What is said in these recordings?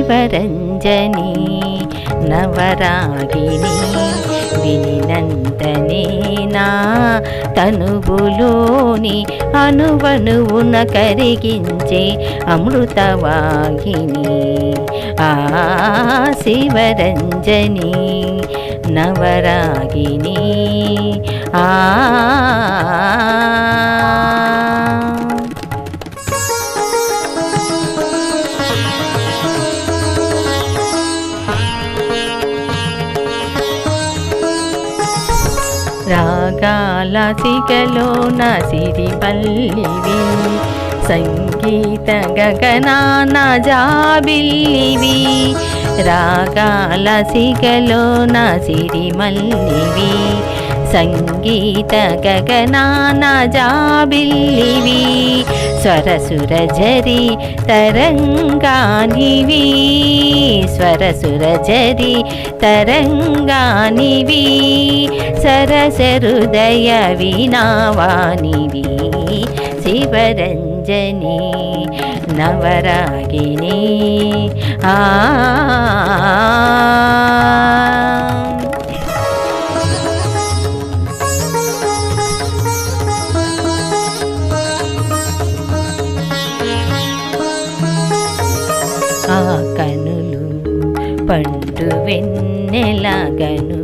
శివరంజని నవరాగిని వినినంతనే నా తనువులోని అనువనువున కరిగించే అమృతవాహిని ఆ శివరంజని నవరాగిని ఆ రాగాల సిగలోన సిరిపల్లివి సంగీత గగనాన జాబిల్లివి. రాగాల సిగలోన సిరిమల్లివి సంగీత గగనాన జాబిల్లివి. స్వరసుర జరి తరంగానివి. స్వరసురజరి తరంగానివి సరసరుదయ వినావానివి శివరంజని నవరాగిని ఆ ఆ పండు వెన్నెలాగను.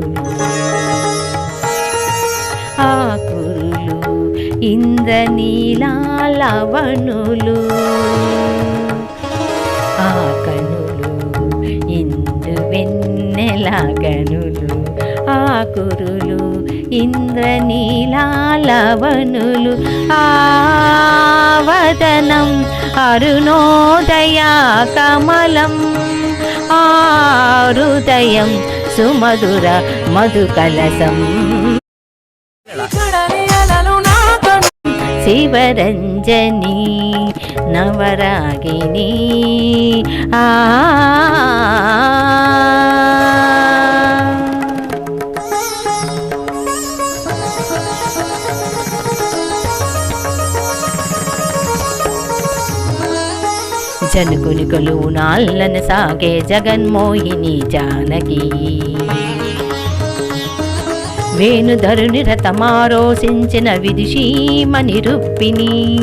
ఆకులు ఆ కురులు ఇంద్రనీలాలవనులు ఆ కనులు ఇందు వెన్నెలాగనులు. ఆకురులు ఆ ఇంద్రనీలాలవనులు ఆవదనం అరుణోదయ కమలం. హృదయం సుమధుర మధుకలసం శివరంజని నవరాగిణి ఆ జనుకుని కొలువు నాళ్ళన సాగే జగన్మోహిని జానకి. వేణుధరుని రథమారోసించిన విదుషీమని రుప్పిని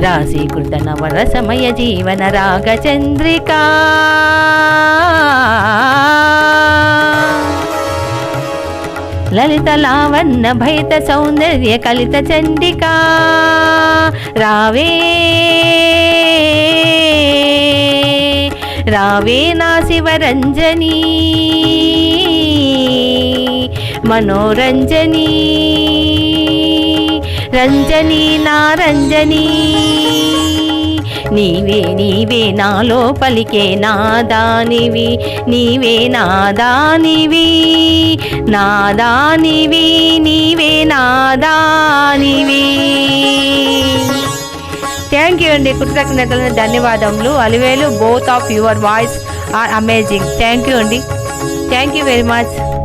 రాశీకృత నవరసమయ జీవన రాగచంద్రికా కలిత లావణ్య భైత సౌందర్య కలిత చండికా. రావే రావే నా శివరంజనీ. మనోరంజనీ రంజనీ నా రంజనీ. నీవే నీవే నాలో పలికే నాదానివి నీవే నాదానివి నాదానివి నీవే నాదానివి థ్యాంక్ యూ అండి. కృతజ్ఞతలు ధన్యవాదములు. Alivelu both of your voice are amazing thank you అండి. Thank you very much